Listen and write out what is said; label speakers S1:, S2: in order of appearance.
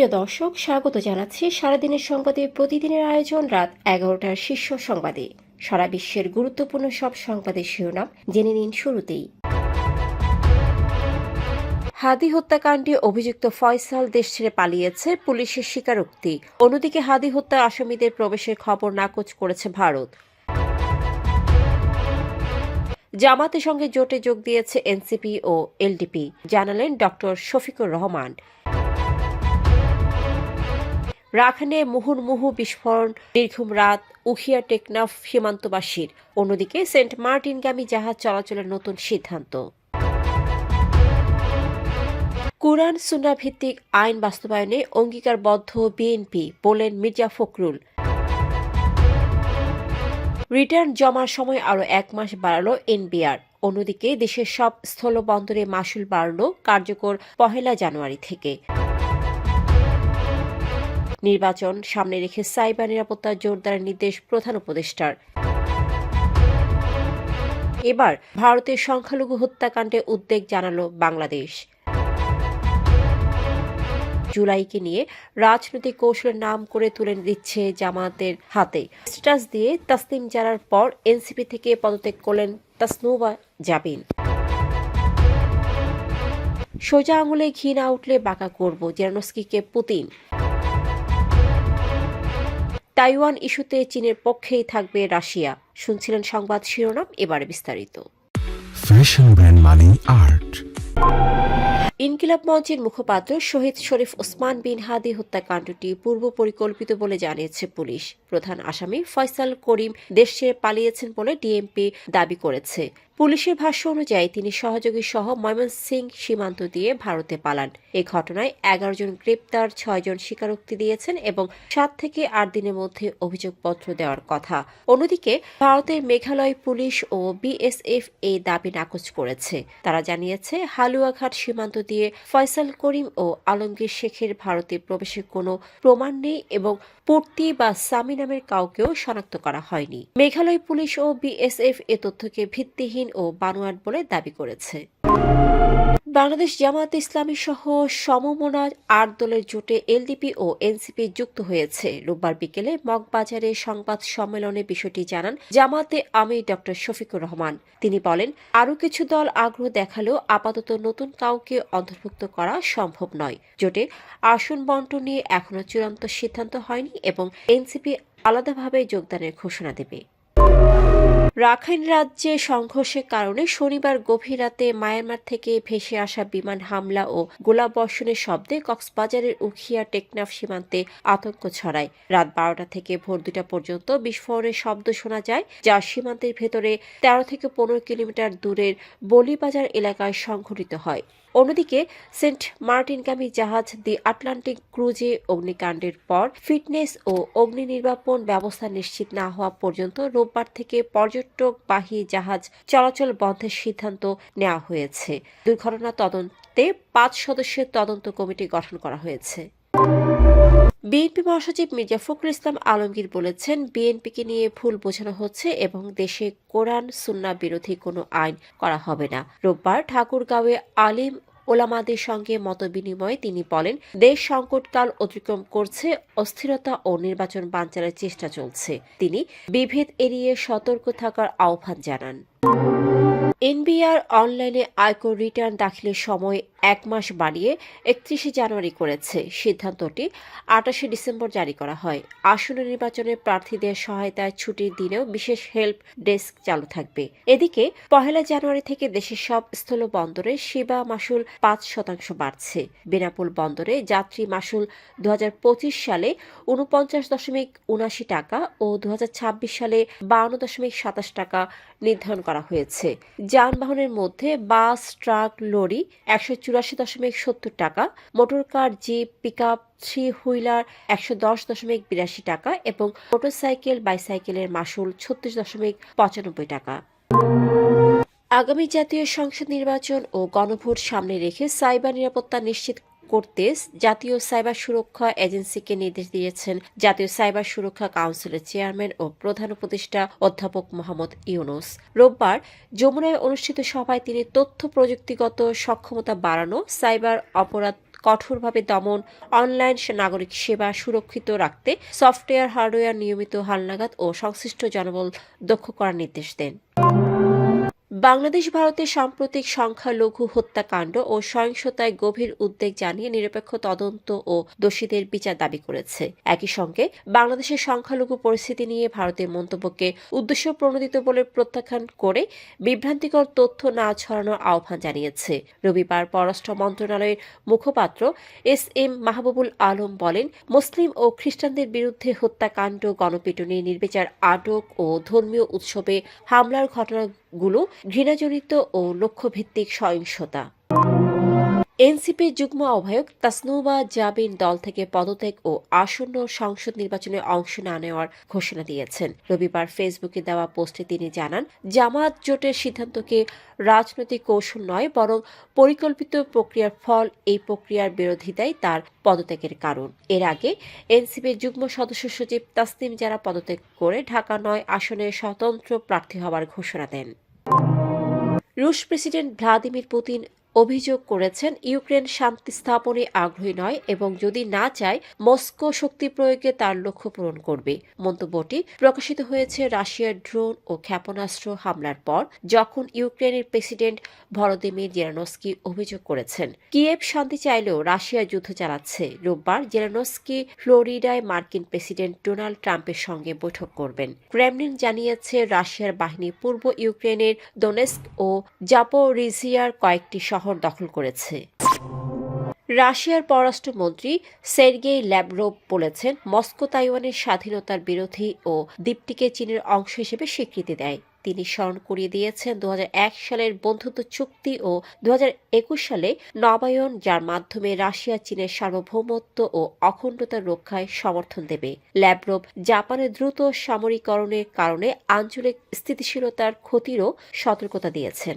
S1: প্রিয় দর্শক স্বাগত জানাচ্ছি সারাদিনের সংবাদে প্রতিদিনের আয়োজন রাত এগারোটার শীর্ষ সংবাদে সারা বিশ্বের গুরুত্বপূর্ণ সব সংবাদের শিরোনাম জেনে নিন শুরুতেই হাদি হত্যাকাণ্ডে অভিযুক্ত ফয়সাল দেশ ছেড়ে পালিয়েছে পুলিশের স্বীকারোক্তি অন্যদিকে হাদি হত্যা আসামিদের প্রবেশের খবর নাকচ করেছে ভারত জামাতের সঙ্গে জোটে যোগ দিয়েছে এনসিপি ও এলডিপি জানালেন ডক্টর শফিকুর রহমান রাখানে মুহুর্মুহু বিস্ফোরণ দীর্ঘম রাত উখিয়া টেকনাফ সীমান্তবাসীর অন্যদিকে সেন্ট মার্টিনগামী জাহাজ চলাচলের নতুন সিদ্ধান্ত কোরআন সুন্না ভিত্তিক আইন বাস্তবায়নে অঙ্গীকারবদ্ধ বিএনপি বলেন মির্জা ফখরুল রিটার্ন জমার সময় আরও এক মাস বাড়ালো এনবিআর অন্যদিকে দেশের সব স্থল বন্দরে মাসুল বাড়ল কার্যকর পহেলা জানুয়ারি থেকে নির্বাচন সামনে রেখে সাইবার নিরাপত্তা জোরদারের নির্দেশ প্রধান উপদেষ্টার এবার ভারতের সংখ্যালঘু হত্যাকাণ্ডে উদ্বেগ জানালো বাংলাদেশ জুলাইকে নিয়ে রাজনৈতিক কৌশলের নাম করে তুলে দিচ্ছে জামাতের হাতে স্ট্যাটাস দিয়ে তাসনিম জানার পর এনসিপি থেকে পদত্যাগ করলেন তাসনুবা জাবিন সোজা আঙুলে ঘিনা উঠলে বাঁকা করব জেরানস্কিকে পুতিন তাইওয়ান ইস্যুতে চীনের পক্ষেই থাকবে রাশিয়া শুনছিলেন সংবাদ শিরোনাম এবারে বিস্তারিত ফ্যাশন ব্র্যান্ড আর্ট ইনকিলাব মঞ্চের মুখপাত্র শহীদ শরীফ ওসমান বিন হাদি হত্যাকাণ্ডটি পূর্ব পরিকল্পিত বলে জানিয়েছে পুলিশ প্রধান আসামি ফয়সাল করিম দেশে পালিয়েছেন বলে ডিএমপি দাবি করেছে পুলিশের ভাষ্য অনুযায়ী তিনি সহযোগী সহ ময়মনসিং সীমান্ত দিয়ে ভারতে পালান এ ঘটনায় এগারো জন গ্রেপ্তার ছয় জন স্বীকারোক্তি দিয়েছেন এবং সাত থেকে আট দিনের মধ্যে অভিযোগপত্র দেওয়ার কথা অন্যদিকে ভারতের মেঘালয় পুলিশ ও বিএসএফ এই দাবি নাকচ করেছে তারা জানিয়েছে হালুয়াঘাট সীমান্ত দিয়ে ফয়সাল করিম ও আলমগীর শেখের ভারতে প্রবেশের কোনো প্রমাণ নেই এবং পূর্তি বা সামিন নামের কাউকেও শনাক্ত করা হয়নি মেঘালয় পুলিশ ও বিএসএফ এ তথ্যকে ভিত্তিহীন ও বানোয়াট বলে দাবি করেছে বাংলাদেশ জামাত ইসলামী সহ সমমনা আট দলের জোটে এলডিপি ও এনসিপি যুক্ত হয়েছে রোববার বিকেলে মগবাজারে সংবাদ সম্মেলনে বিষয়টি জানান জামাতে আমির ড শফিকুর রহমান তিনি বলেন আরও কিছু দল আগ্রহ দেখালেও আপাতত নতুন কাউকে অন্তর্ভুক্ত করা সম্ভব নয় জোটে আসন বন্টন নিয়ে এখনও চূড়ান্ত সিদ্ধান্ত হয়নি এবং এনসিপি আলাদাভাবে যোগদানের ঘোষণা দেবে রাখাইন রাজ্যে সংঘর্ষের কারণে শনিবার গভীর রাতে মায়ানমার থেকে ভেসে আসা বিমান হামলা ও গোলাবর্ষণের শব্দে কক্সবাজারের উখিয়া টেকনাফ সীমান্তে আতঙ্ক ছড়ায় রাত বারোটা থেকে ভোর দুটা পর্যন্ত বিস্ফোরণের শব্দ শোনা যায় যা সীমান্তের ভেতরে তেরো থেকে পনেরো কিলোমিটার দূরের বলিবাজার এলাকায় সংঘটিত হয় অন্যদিকে সেন্ট মার্টিনগামী জাহাজ দি আটলান্টিক ক্রুজে অগ্নিকাণ্ডের পর ফিটনেস ও অগ্নি নির্বাপন ব্যবস্থা নিশ্চিত না হওয়া পর্যন্ত রোববার থেকে পর্যটকবাহী জাহাজ চলাচল বন্ধের সিদ্ধান্ত নেওয়া হয়েছে দুর্ঘটনা তদন্তে পাঁচ সদস্যের তদন্ত কমিটি গঠন করা হয়েছে বিএনপি মহাসচিব মির্জা ফখরুল ইসলাম আলমগীর বলেছেন বিএনপিকে নিয়ে ভুল বোঝানো হচ্ছে এবং দেশে কোরআন সুন্না বিরোধী কোনো আইন করা হবে না রোববার ঠাকুরগাঁওয়ে আলিম ওলামাদের সঙ্গে মতবিনিময়ে তিনি বলেন দেশ সংকটকাল অতিক্রম করছে অস্থিরতা ও নির্বাচন বাঞ্চারের চেষ্টা চলছে তিনি বিভেদ এড়িয়ে সতর্ক থাকার আহ্বান জানান এনবিআর অনলাইনে আয়কর রিটার্ন দাখিলের সময় এক মাস বাড়িয়ে একত্রিশে জানুয়ারি করেছে সিদ্ধান্তটি আটাশে ডিসেম্বর জারি করা হয় আসন্ন নির্বাচনে প্রার্থীদের সহায়তায় ছুটির দিনেও বিশেষ হেল্প ডেস্ক চালু থাকবে এদিকে পহেলা জানুয়ারি থেকে দেশের সব স্থল বন্দরে সেবা মাসুল পাঁচ শতাংশ বাড়ছে বেনাপুল বন্দরে যাত্রী মাসুল দু সালে উনপঞ্চাশ দশমিক উনাশি টাকা ও দু সালে বাউন্ন দশমিক সাতাশ টাকা নির্ধারণ করা হয়েছে যানবাহনের মধ্যে বাস ট্রাক লরি একশো চুরাশি দশমিক সত্তর টাকা motor car jeep pick up three wheeler একশো দশ দশমিক বিরাশি টাকা এবং মোটরসাইকেল বাইসাইকেলের মাসুল ছত্রিশ দশমিক পঁচানব্বই টাকা আগামী জাতীয় সংসদ নির্বাচন ও গণভোট সামনে রেখে সাইবার নিরাপত্তা নিশ্চিত করতে জাতীয় সাইবার সুরক্ষা এজেন্সিকে নির্দেশ দিয়েছেন জাতীয় সাইবার সুরক্ষা কাউন্সিলের চেয়ারম্যান ও প্রধান উপদেষ্টা অধ্যাপক মোহাম্মদ ইউনুস রোববার যমুনায় অনুষ্ঠিত সভায় তিনি তথ্য প্রযুক্তিগত সক্ষমতা বাড়ানো সাইবার অপরাধ কঠোরভাবে দমন অনলাইন নাগরিক সেবা সুরক্ষিত রাখতে সফটওয়্যার হার্ডওয়্যার নিয়মিত হালনাগাদ ও সংশ্লিষ্ট জনবল দক্ষ করার নির্দেশ দেন বাংলাদেশ ভারতের সাম্প্রতিক সংখ্যালঘু হত্যাকাণ্ড ও সহিংসতায় গভীর উদ্বেগ জানিয়ে নিরপেক্ষ তদন্ত ও দোষীদের বিচার দাবি করেছে একই সঙ্গে বাংলাদেশের সংখ্যালঘু পরিস্থিতি নিয়ে ভারতের মন্তব্যকে উদ্দেশ্য প্রণোদিত বলে প্রত্যাখ্যান করে বিভ্রান্তিকর তথ্য না ছড়ানোর আহ্বান জানিয়েছে রবিবার পররাষ্ট্র মন্ত্রণালয়ের মুখপাত্র এস এম মাহবুবুল আলম বলেন মুসলিম ও খ্রিস্টানদের বিরুদ্ধে হত্যাকাণ্ড গণপিটুনি নির্বিচার আটক ও ধর্মীয় উৎসবে হামলার ঘটনাগুলো ঘৃণাজনিত ও লক্ষ্যভিত্তিক সহিংসতা এনসিপি যুগ্ম আহ্বায়ক তাসনুবা জাবিন দল থেকে পদত্যাগ ও আসন্ন সংসদ নির্বাচনে অংশ না নেওয়ার ঘোষণা দিয়েছেন রবিবার ফেসবুকে দেওয়া পোস্টে তিনি জানান জামাত জোটের সিদ্ধান্তকে রাজনৈতিক কৌশল নয় বরং পরিকল্পিত প্রক্রিয়ার ফল এই প্রক্রিয়ার বিরোধিতাই তার পদত্যাগের কারণ এর আগে এনসিপির যুগ্ম সদস্য সচিব তাসনিম যারা পদত্যাগ করে ঢাকা নয় আসনে স্বতন্ত্র প্রার্থী হওয়ার ঘোষণা দেন রুশ প্রেসিডেন্ট ভ্লাদিমির পুতিন অভিযোগ করেছেন ইউক্রেন শান্তি স্থাপনে আগ্রহী নয় এবং যদি না চায় মস্কো শক্তি প্রয়োগে তার লক্ষ্য পূরণ করবে মন্তব্যটি প্রকাশিত হয়েছে রাশিয়ার ড্রোন ও ক্ষেপণাস্ত্র হামলার পর যখন ইউক্রেনের প্রেসিডেন্ট ভলোদিমির জেরানস্কি অভিযোগ করেছেন কিয়েভ শান্তি চাইলেও রাশিয়া যুদ্ধ চালাচ্ছে রোববার জেরানস্কি ফ্লোরিডায় মার্কিন প্রেসিডেন্ট ডোনাল্ড ট্রাম্পের সঙ্গে বৈঠক করবেন ক্রেমলিন জানিয়েছে রাশিয়ার বাহিনী পূর্ব ইউক্রেনের দোনেস্ক ও জাপোরিজিয়ার কয়েকটি শহর শহর দখল করেছে রাশিয়ার পররাষ্ট্রমন্ত্রী সের্গেই ল্যাবরোভ বলেছেন মস্কো তাইওয়ানের স্বাধীনতার বিরোধী ও দ্বীপটিকে চীনের অংশ হিসেবে স্বীকৃতি দেয় তিনি স্মরণ করিয়ে দিয়েছেন দু সালের বন্ধুত্ব চুক্তি ও দু সালে নবায়ন যার মাধ্যমে রাশিয়া চীনের সার্বভৌমত্ব ও অখণ্ডতা রক্ষায় সমর্থন দেবে ল্যাবরোভ জাপানের দ্রুত সামরিকরণের কারণে আঞ্চলিক স্থিতিশীলতার ক্ষতিরও সতর্কতা দিয়েছেন